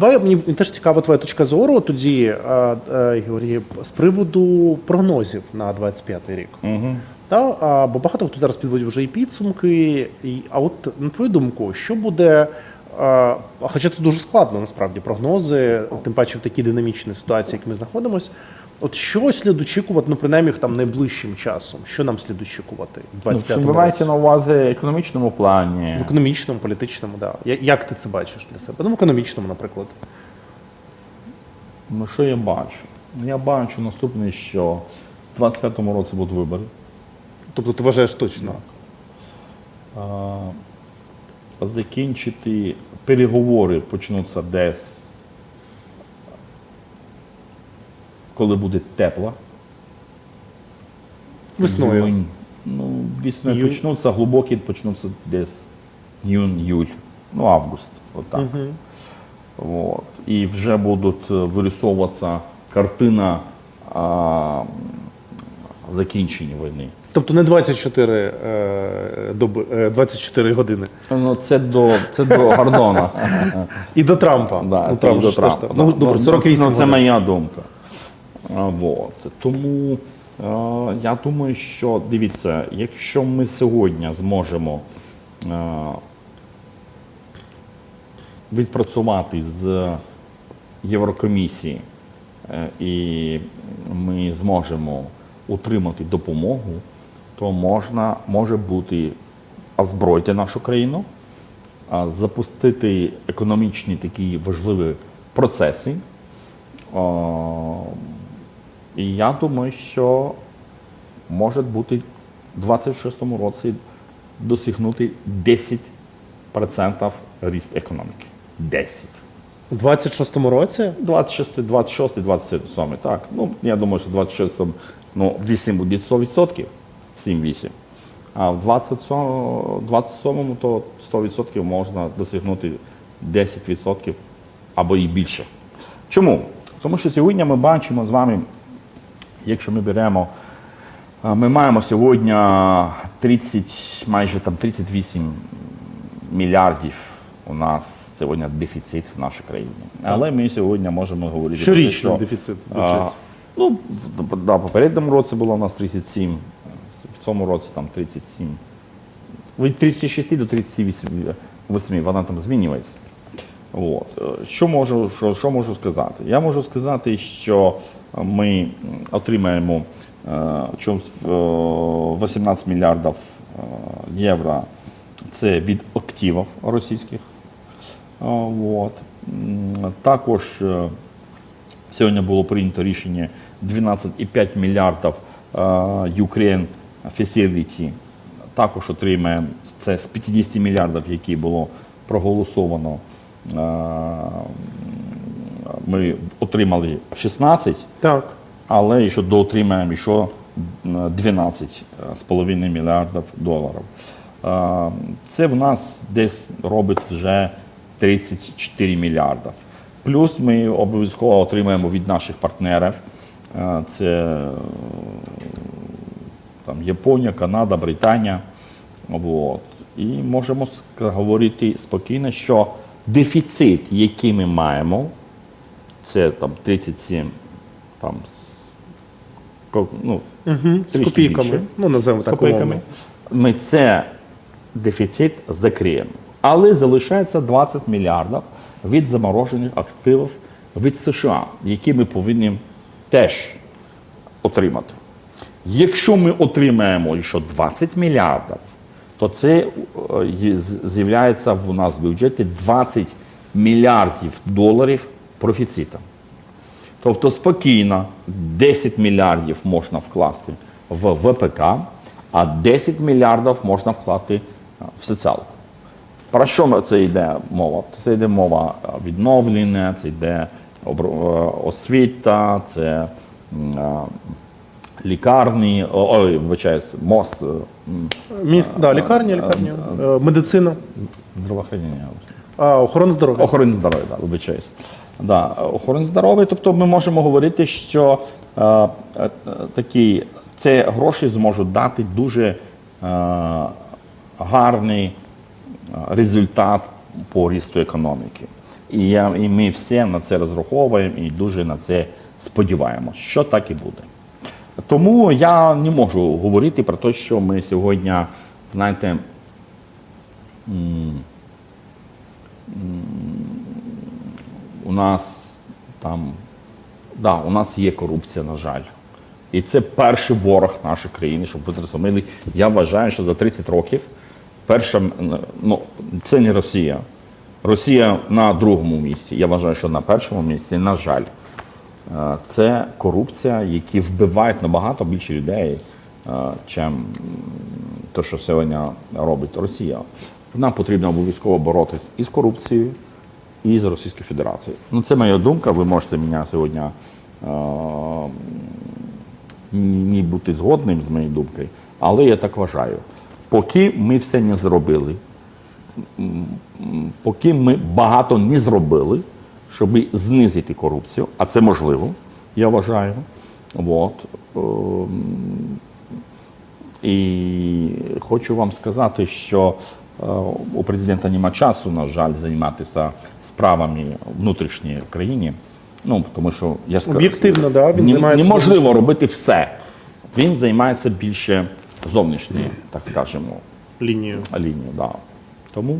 давай мені теж цікава твоя точка зору тоді, е, е, Георгій, з приводу прогнозів на 25-й рік. Угу. Та, а, бо багато хто зараз підводив вже і підсумки. І, а от на твою думку, що буде. А, хоча це дуже складно насправді прогнози, тим паче в такій динамічній ситуації, як ми знаходимося. От що слід очікувати, ну принаймні там найближчим часом? Що нам слід очікувати в Ну, 25-му ви маєте на увазі економічному плані? В економічному, політичному, да. Як ти це бачиш для себе? Ну, в економічному, наприклад. Ну, що я бачу? Ну, Я бачу наступне, що в 25-му році будуть вибори. Тобто ти вважаєш точно? А, закінчити переговори почнуться десь, коли буде тепло. Це Весною. Юнь. Ну, весною почнуться, глибокі почнуться десь іюнь-юль, ну, август. Отак. От. І вже будуть е, вирисовуватися картина а, закінчення війни. Тобто не 24, е, доби, е, 24 години. Ну, це до, це до Гордона. І до Трампа. Да, ну, і до Трампа. Ну, добре, Ну, 48 це, це годин. моя думка. Вот. Тому е, я думаю, що дивіться, якщо ми сьогодні зможемо е, відпрацювати з Єврокомісії е, і ми зможемо отримати допомогу, то можна може бути озброїти нашу країну, запустити економічні такі важливі процеси. І я думаю, що може бути в 26-му році досягнути 10% ріст економіки. 10. У 26-му році 26, 26, 27, так. Ну, я думаю, що 26, ну, 8 буде 100%, 7-8. А в 27, 27 то 100% можна досягнути 10% або і більше. Чому? Тому що сьогодні ми бачимо з вами, якщо ми беремо, ми маємо сьогодні 30, майже там 38 мільярдів у нас сьогодні дефіцит в нашій країні. Але ми сьогодні можемо говорити щорічний що, дефіцит бюджету. ну, в да, в попередньому році було у нас 37, в цьому році там 37. Від 36 до 38 вона там змінюється. От. Е, Що можу, що, що можу сказати? Я можу сказати, що ми отримаємо е, е, 18 мільярдів е, євро. Це від активів російських. Е, От. Також е, Сьогодні було прийнято рішення 12,5 мільярдів е, Ukraine Facility. Також отримаємо це з 50 мільярдів, які було проголосовано. Е, Ми отримали 16, Так. але ще доотримаємо ще 12,5 мільярдів доларів. Е, Це в нас десь робить вже 34 мільярдів. Плюс ми обов'язково отримаємо від наших партнерів. Е, Це е, там, Японія, Канада, Британія. От. І можемо говорити спокійно, що дефіцит, який ми маємо, це там 37 там, з, ну, Угу. З копійками. більше. Ну, називаємо так. копійками. умовно. Ми це дефіцит закриємо. Але залишається 20 мільярдів від заморожених активів від США, які ми повинні теж отримати. Якщо ми отримаємо ще 20 мільярдів, то це е, з'являється в нас в бюджеті 20 мільярдів доларів профіциту. Тобто спокійно 10 мільярдів можна вкласти в ВПК, а 10 мільярдів можна вкласти в соціалку. Про що це йде мова? Це йде мова відновлення, це йде е, освіта, це лікарні, ой, вибачаюсь, МОЗ, е, Міст, да, лікарня, лікарня, е, медицина, здравоохранення. а, охорона здоров'я. Охорони здоров'я, да, вибачаюсь. Да, охорони здоров'я, тобто ми можемо говорити, що е, е, е, такі це гроші зможуть дати дуже е, гарний е, результат по рісту економіки. І, я, і ми всі на це розраховуємо і дуже на це сподіваємося, що так і буде. Тому я не можу говорити про те, що ми сьогодні, знаєте, у нас там, да, у нас є корупція, на жаль. І це перший ворог нашої країни, щоб ви зрозуміли. Я вважаю, що за 30 років перша, ну, це не Росія. Росія на другому місці. Я вважаю, що на першому місці, на жаль, це корупція, які вбивають набагато більше людей, е, чим те, що сьогодні робить Росія. Нам потрібно обов'язково боротися і з корупцією, і з Російською Федерацією. Ну, це моя думка. Ви можете мене сьогодні е, не бути згодним з моєю думкою, але я так вважаю. Поки ми все не зробили, поки ми багато не зробили, щоб знизити корупцію, а це можливо, я вважаю. От. ем, І хочу вам сказати, що е, у президента немає часу, на жаль, займатися справами внутрішньої в країні. Ну, тому що я скажу, Об'єктивно, да, він не- займається неможливо робити все. Він займається більше зовнішньою, так скажемо, Лінію. лінію. Да. Тому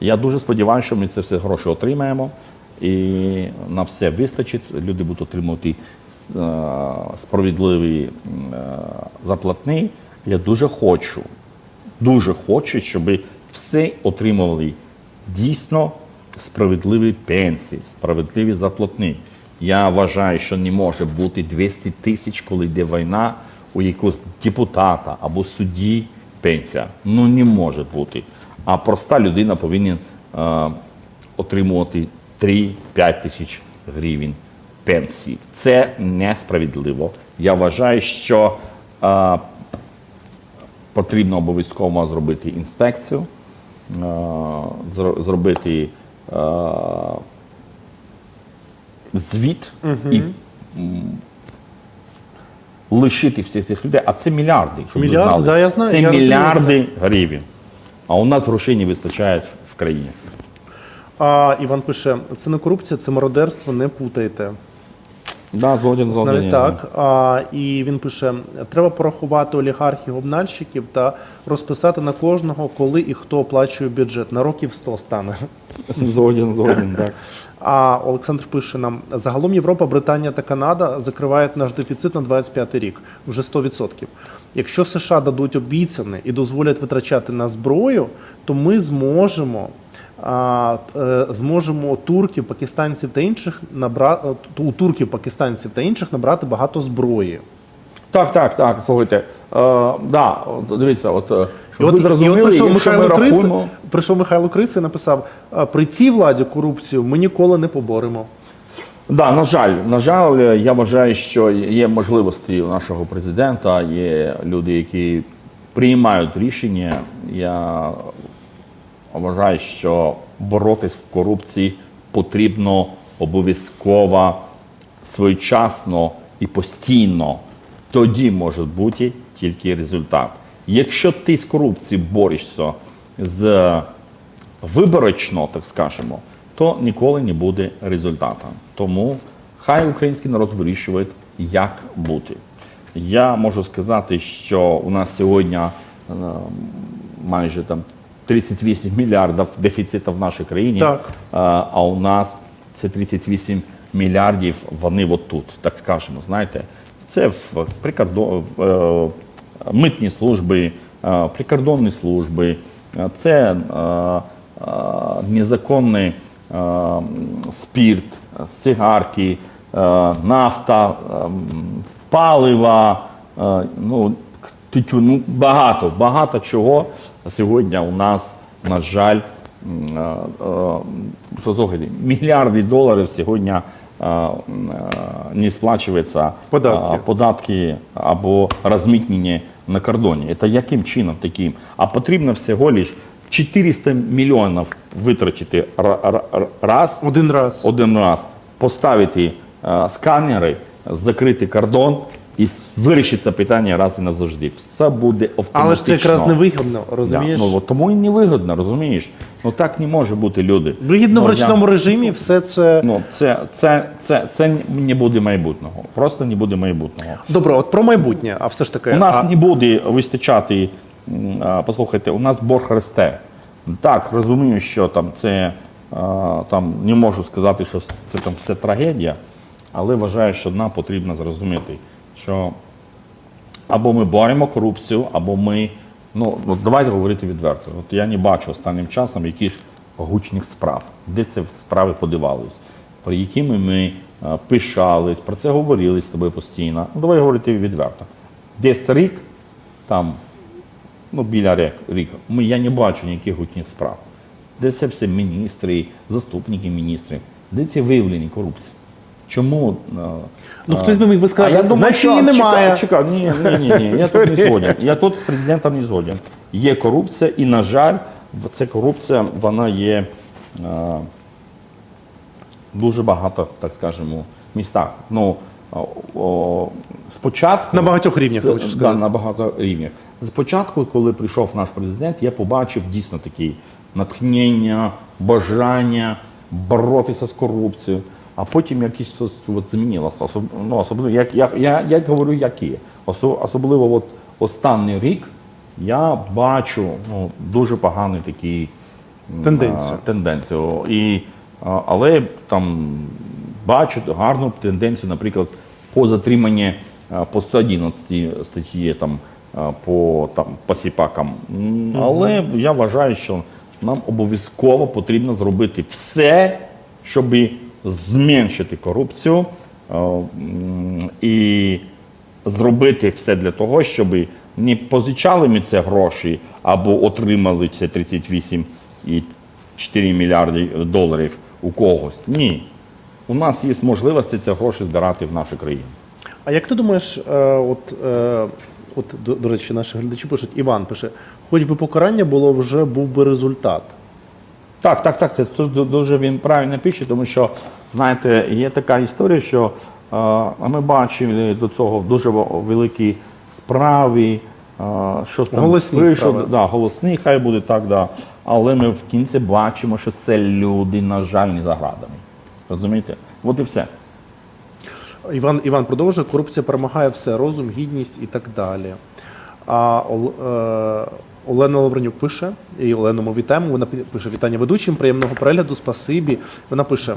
я дуже сподіваюся, що ми це все гроші отримаємо і на все вистачить. Люди будуть отримувати е, справедливі е, зарплатні. Я дуже хочу, дуже хочу, щоб всі отримували дійсно справедливі пенсії, справедливі зарплатні. Я вважаю, що не може бути 200 тисяч, коли йде війна, у якогось депутата або судді пенсія. Ну не може бути. А проста людина повинна е, отримувати 3-5 тисяч гривень пенсії. Це несправедливо. Я вважаю, що е, потрібно обов'язково зробити інспекцію, е, зробити е, звіт і лишити всіх цих людей. А це мільярди, щоб Мільярди, ви знали. да, я знаю, це я розумію мільярди гривень. А у нас грошей не вистачає в країні. А Іван пише: це не корупція, це мародерство, не путайте. Да, згоден, згоден. Навіть так. А, і він пише: треба порахувати олігархів, обнальщиків та розписати на кожного, коли і хто оплачує бюджет. На років 100 стане. Згоден, згоден, так. А Олександр пише нам: загалом Європа, Британія та Канада закривають наш дефіцит на 25 рік, вже 100%. Якщо США дадуть обіцяне і дозволять витрачати на зброю, то ми зможемо. А, е, зможемо турків, пакистанців та інших набрати у турків, пакистанців та інших набрати багато зброї. Так, так, так, слухайте. Е, да, дивіться, от, е, І от, ви і зрозуміли, от прийшов, Михайло Крис, рахуємо... прийшов Михайло Крис і написав: при цій владі корупцію ми ніколи не поборемо. Да, на жаль, на жаль, я вважаю, що є можливості у нашого президента, є люди, які приймають рішення. Я вважаю, що боротись в корупції потрібно обов'язково своєчасно і постійно. Тоді може бути тільки результат. Якщо ти з корупцією борешся з виборочно, так скажемо, то ніколи не буде результату. Тому хай український народ вирішує, як бути. Я можу сказати, що у нас сьогодні е, майже там 38 мільярдів дефіциту в нашій країні, Так. Е, а у нас це 38 мільярдів, вони от тут, так скажемо, знаєте. Це в прикордон, е, митні служби, прикордонні служби, це незаконний спірт, сигарки, е, нафта, е, палива, е, ну, тютюн, ну, багато, багато чого сьогодні у нас, на жаль, е, е, мільярди доларів сьогодні е, е, не сплачується Податки. е, податки або розмитнення на кордоні. Це яким чином таким? А потрібно всього лиш 400 мільйонів витратити ра- ра- ра- раз, Один раз. один раз, поставити е, сканери, закрити кордон, і вирішить це питання раз і назавжди. Все буде автоматично. Але ж це якраз невигідно, Да, розумієш? Ну, от тому і невигодно, розумієш? Ну так не може бути люди. Вигідно в Ну, я- режимі все це. Ну, це, це, це, це не буде майбутнього. Просто не буде майбутнього. Добре, от про майбутнє, а все ж таки. У нас а, не буде вистачати. Послухайте, у нас борг росте. Так, розумію, що там це там не можу сказати, що це там все трагедія, але вважаю, що нам потрібно зрозуміти, що або ми боремо корупцію, або ми. Ну, от давайте говорити відверто. От я не бачу останнім часом якихось гучних справ, де ці справи подивались, про якими ми пишались, про це говорили з тобою постійно. Ну, давай говорити відверто. Десь рік, там, ну, біля рік, рік, я не бачу ніяких гучних справ. Де це все міністри, заступники міністрів, де ці виявлені корупції? Чому? е, Ну, е, хтось би міг би сказати, а я думаю, що її немає. Чекай, чекай, ні, ні, ні, ні, я тут не згоден. Я тут з президентом не згоден. Є корупція, і, на жаль, ця корупція, вона є е, дуже багато, так скажемо, містах. Ну, о, спочатку На багатьох рівнях, Це- ти хочеш да, сказати. на багато рівнях. Спочатку, коли прийшов наш президент, я побачив дійсно такі натхнення, бажання боротися з корупцією. А потім якісь от, змінилося. Особ, ну, особливо, як, я, я, я говорю, як є. Особливо от останній рік я бачу ну, дуже поганий такий Тенденцію. а, тенденцію. І, а, але там бачу гарну тенденцію, наприклад, по затриманні по 111 статті там, по там, посіпакам. Але я вважаю, що нам обов'язково потрібно зробити все, щоб зменшити корупцію і зробити все для того, щоб не позичали ми це гроші або отримали це 38,4 мільярди доларів у когось. Ні. У нас є можливості ці гроші збирати в нашій країні. А як ти думаєш, е, от, е, от до, до речі, наші глядачі пишуть, Іван пише, хоч би покарання було, вже був би результат. Так, так, так. Це дуже він правильно пише, тому що, знаєте, є така історія, що е, ми бачили до цього дуже во- великі справи, е, що там Голосні вийшло, справи. да, голосні, хай буде так, да. Але ми в кінці бачимо, що це люди, на жаль, не за градами. Розумієте? От і все. Іван, Іван продовжує, корупція перемагає все, розум, гідність і так далі. А е, Олена Лавренюк пише, і Олену ми вітаємо. Вона пише вітання ведучим, приємного перегляду, спасибі. Вона пише: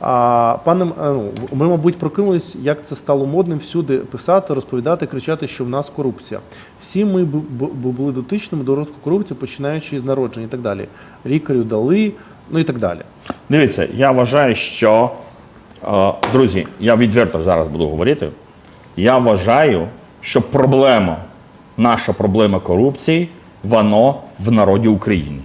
а, пане, е, ну, ми, мабуть, прокинулись, як це стало модним всюди писати, розповідати, кричати, що в нас корупція. Всі ми бу- бу- бу- були дотичними до розвитку корупції, починаючи з народження і так далі. Лікарю дали, ну і так далі. Дивіться, я вважаю, що е, друзі, я відверто зараз буду говорити. Я вважаю, що проблема, наша проблема корупції, воно в народі України.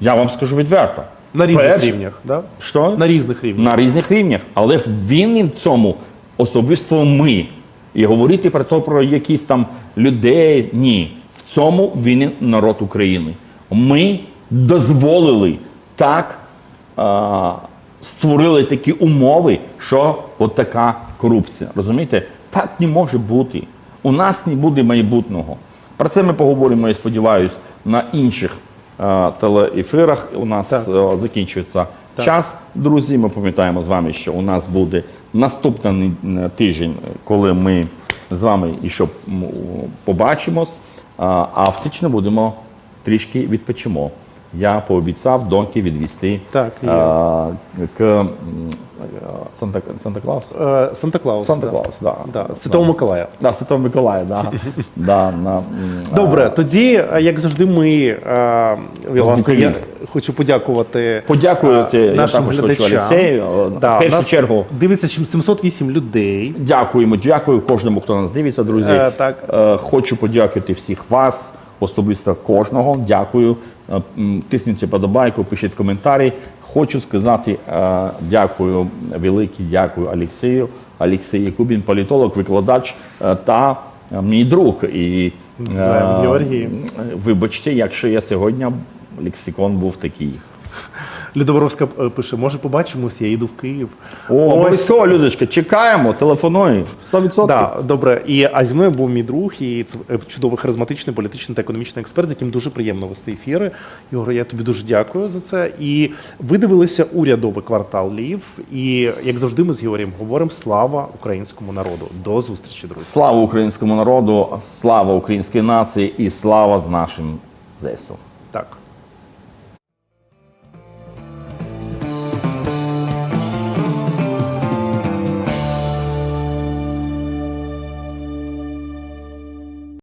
Я вам скажу відверто. На різних Перше- рівнях. Да? Що? На різних рівнях. На різних рівнях. Але винні в цьому особисто ми. І говорити про то, про якісь там людей. Ні. В цьому винен народ України. Ми дозволили так, створили такі умови, що от така корупція. Розумієте? Так не може бути. У нас не буде майбутнього. Про це ми поговоримо, я сподіваюся, на інших е, телеефірах. У нас Так. е, закінчується час. Друзі, ми пам'ятаємо з вами, що у нас буде наступний е, тиждень, коли ми з вами ще м, побачимось. А а в січні будемо трішки відпочимо. Я пообіцяв доньки відвести Так, а, к Санта, Санта Клаус. Е, Санта Клаус. Санта. Клаус, да. Да. Святого Миколая. Да, Святого Миколая, да. да, на, Добре, тоді, е, як завжди, ми е, власне, я хочу подякувати Подякувати, е, я нашим хочу глядачам. Олексію. В першу нас чергу. дивиться чим 708 людей. Дякуємо, дякую кожному, хто нас дивиться, друзі. Е, так. Е, Хочу подякувати всіх вас, особисто кожного. Дякую. Е, Тисніть подобайку, пишіть коментарі. Хочу сказати е, дякую, велике дякую Олексію. Олексій Якубін, політолог, викладач е, та мій друг. І, Георгій. Вибачте, якщо я сьогодні лексикон був такий. Людоворовська е, пише: може побачимось, я їду в Київ. О, обов'язково, Людочка, чекаємо, телефонуй. 100%. Да, добре. І а зі мною був мій друг, і це е, чудовий харизматичний політичний та економічний експерт, з яким дуже приємно вести ефіри. Ігор, я тобі дуже дякую за це. І ви дивилися урядовий квартал Лів. І як завжди, ми з Георгієм говоримо слава українському народу. До зустрічі, друзі. Слава українському народу, слава українській нації і слава з нашим ЗСУ. Так.